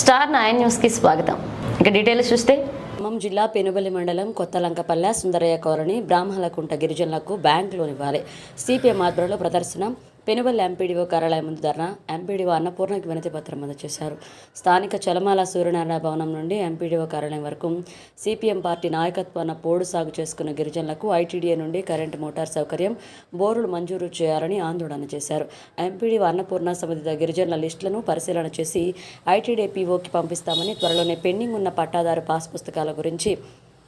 Star nine న్యూస్కి స్వాగతం. ఇక డీటెయిల్స్ చూస్తే. ఖమ్మం జిల్లా పెనుబలి మండలం కొత్తలంకపల్లె సుందరయ్య కాలనీ బ్రాహ్మణకుంట గిరిజనులకు బ్యాంక్ లోన్ ఇవ్వాలి. సిపిఎం ఆధ్వర్యంలో ప్రదర్శన. పెనుబల్ ఎంపీడీఓ కార్యాలయం ముందు ధర్నా. ఎంపీడీఓ అన్నపూర్ణకి వినతి పత్రం అందజేశారు. స్థానిక చలమాల సూర్యనారాయణ భవనం నుండి ఎంపీడీఓ కార్యాలయం వరకు సిపిఎం పార్టీ నాయకత్వాన పోడు సాగు చేసుకున్న గిరిజనులకు ఐటీడీఏ నుండి కరెంటు మోటార్ సౌకర్యం బోరులు మంజూరు చేయాలని ఆందోళన చేశారు. ఎంపీడీఓ అన్నపూర్ణ సంబంధిత గిరిజనుల లిస్టులను పరిశీలన చేసి ఐటీడీఏ పీఓకి పంపిస్తామని త్వరలోనే పెండింగ్ ఉన్న పట్టాదారు పాస్ పుస్తకాల గురించి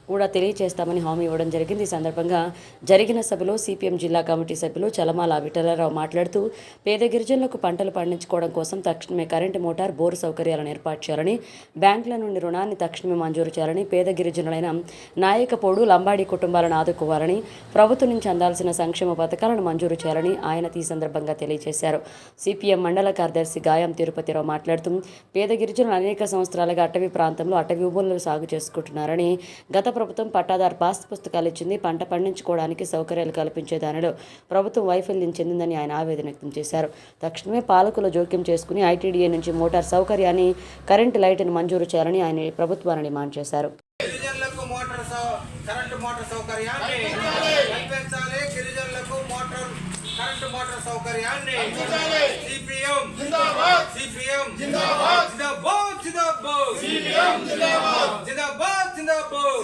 కూడా తెలియజేస్తామని హామీ ఇవ్వడం జరిగింది. ఈ సందర్భంగా జరిగిన సభలో సిపిఎం జిల్లా కమిటీ సభ్యులు చలమాల విఠలరావు మాట్లాడుతూ పేద గిరిజనులకు పంటలు పండించుకోవడం కోసం తక్షణమే కరెంటు మోటార్ బోరు సౌకర్యాలను ఏర్పాటు చేయాలని బ్యాంకుల నుండి రుణాన్ని తక్షణమే మంజూరు చేయాలని పేద గిరిజనులైన నాయకపోడు లంబాడి కుటుంబాలను ఆదుకోవాలని ప్రభుత్వం నుంచి అందాల్సిన సంక్షేమ పథకాలను మంజూరు చేయాలని ఆయన ఈ సందర్భంగా తెలియజేశారు. సిపిఎం మండల కార్యదర్శి గాయం తిరుపతిరావు మాట్లాడుతూ పేద గిరిజనులు అనేక సంవత్సరాలుగా అటవీ ప్రాంతంలో అటవీ భూములను సాగు చేసుకుంటున్నారని గత ప్రభుత్వం పట్టాదారు పాస్ పుస్తకాలు ఇచ్చింది. పంట పండించుకోవడానికి సౌకర్యాలు కల్పించే దానిలో ప్రభుత్వం వైఫల్యం చెందిందని ఆయన ఆవేదన వ్యక్తం చేశారు. తక్షణమే పాలకులు జోక్యం చేసుకుని ఐటీడీఏ నుంచి మోటార్ సౌకర్యాన్ని కరెంటు లైట్ను మంజూరు చేయాలని ఆయన ప్రభుత్వాన్ని డిమాండ్ చేశారు. గిరిజనులకు మోటార్ సౌ- కరెంటు మోటార్ సౌకర్యాన్ని కల్పించాలి. గిరిజనులకు మోటార్ కరెంటు మోటార్ సౌకర్యాన్ని సిపిఎం సిపిఎం జిందాబాద్! జిందాబాద్ జిందాబాద్! జిందాబాద్! జిందాబాద్! జిందాబాద్.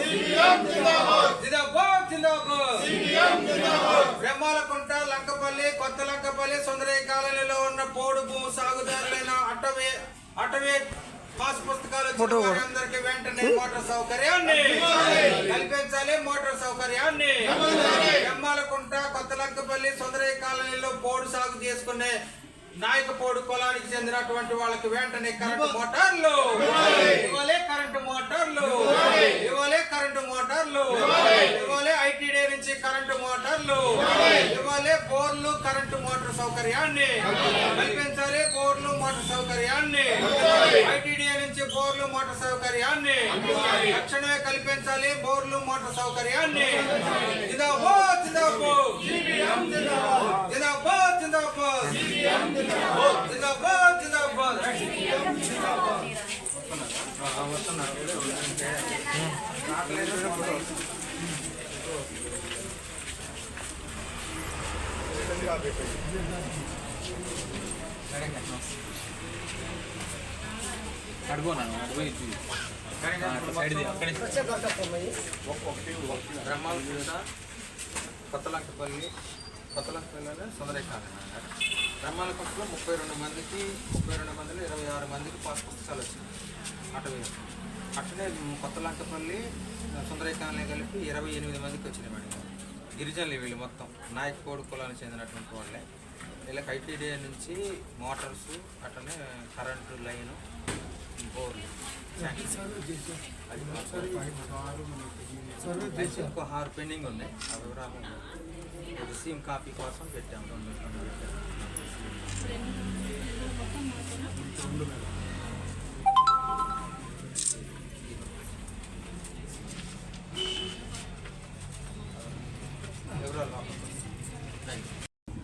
బ్రహ్మాలకుంట లంకపల్లి కొత్త లంకపల్లి సుందరయ్య కాలనీలో ఉన్న పోడు భూమి సాగుదారులైన అటవీ అటవీ పాస్ పుస్తకాలు వారందరికీ వెంటనే మోటార్ సౌకర్యాన్ని కల్పించాలి మోటార్ సౌకర్యాన్ని. బ్రహ్మాలకుంట కొత్త లంకపల్లి సుందరయ్య కాలనీలో పోడు సాగు చేసుకునే నాయకపోడు కులానికి చెందినటువంటి వాళ్ళకి వెంటనే కరెంటు మోటార్లు. ఇవ్వాలి. కరెంటు మోటార్లు. ఇవ్వాలి. కరెంటు మోటార్లు. ఇవ్వాలి. ఐటీడీ నుంచి కరెంటు మోటార్లు. ఇవ్వాలి. బోర్లు కరెంటు మోటార్ సౌకర్యాన్ని. కల్పించాలి బోర్లు మోటార్ సౌకర్యాన్ని. ఐటీడీ నుంచి బోర్లు మోటార్ సౌకర్యాన్ని. తక్షణమే కల్పించాలి బోర్లు మోటార్ సౌకర్యాన్ని. జిందాబాద్. జిందాబాద్ జిందాబాద్ బ్రహ్మాలకుంట కొత్తలంకపల్లి కొత్తలంకపల్లి సుందరేకాల బ్రహ్మాలకుంటలో ముప్పై రెండు మందికి ముప్పై రెండు మందిలో ఇరవై ఆరు మందికి పాస్ పుస్తకాలు వచ్చినాయి. అటవీ. అట్లనే కొత్తలంకపల్లి సుందరేకాలని కలిపి ఇరవై ఎనిమిది మందికి వచ్చినాయి మేడం. గిరిజనులు వీళ్ళు మొత్తం. నాయకపోడు కులానికి చెందినటువంటి వాళ్ళే. వీళ్ళకి ఐటీడీఏ నుంచి మోటార్స్ అట్లనే కరెంటు లైను బోర్లు. ఇంకో ఆరు పెండింగ్ ఉన్నాయి. ఆ వివరాలు రిసీమ్ కాపీ కోసం పెట్టాము రెండు రెండు పెట్టాము వివరాలు లోపలికి వస్తాయి.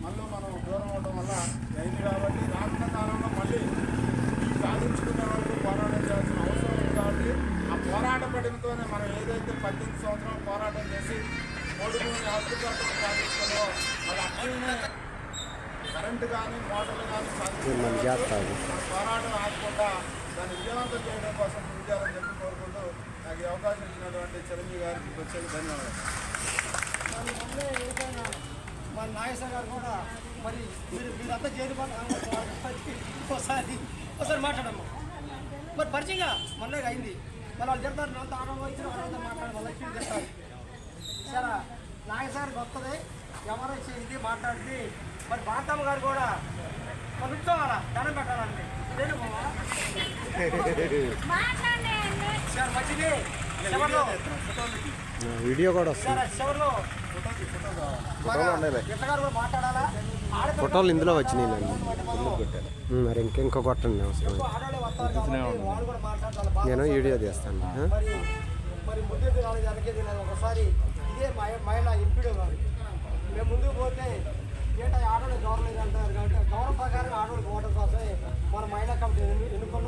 మళ్ళీ మనం దూరం అవడం వల్ల అయింది కాబట్టి రానున్న కాలంలో మళ్ళీ సాధించుకునే వరకు పోరాటం చేయాల్సిన అవసరం ఉంది. కాబట్టి ఆ పోరాట పడినతోనే మనం ఏదైతే పద్దెనిమిది సంవత్సరాలు పోరాటం చేసి మూడుగురిని హక్కుపట్టడం సాధించుకున్నామో కరెంటు కానీ మోటార్లు కానీ పోరాటం ఆగకుండా దాన్ని విజయవంతం చేయడం కోసం కృషి చేయాలని చెప్పి కోరుకుంటూ నాకు ఈ అవకాశం ఇచ్చినటువంటి చిరంజీవి గారికి వచ్చేది ధన్యవాదాలు. మరి మొన్నే ఏదైనా మన నాగేశ్వర గారు కూడా మరి మీరు మీరంతా చేరిపోతారు ఒకసారి ఒకసారి మాట్లాడమ్మా. మరి పరిచయంగా మొన్నే అయింది. మరి వాళ్ళు చెప్తారు అంత ఆనందం ఇచ్చిన వాళ్ళంతా మాట్లాడి వాళ్ళ చెప్తారు సరే నాగేశ్వర గారికి వస్తుంది. ఎవరైతే ఇది మాట్లాడి మరి భారతమ్మ గారు కూడా మరి కూర్చోవాలా? దండం పెట్టాలండి ఇదేనా? సరే మంచిది. వీడియో కూడా వస్తుంది. ఫోటోలు ఇందులో వచ్చినాయి మరి ఇంక ఇంకో కొట్టండి అవసరం నేను వీడియో మహిళ ఎంపీడో మేము ముందుకు పోతే ఏటా ఆడోళ్ళు గవర్నమెంట్ అంటారు కాబట్టి గౌరవ ప్రకారం ఆడోళ్ళు పోవడం కోసం మన మహిళా కమిటీ ఎన్నుకున్నాం.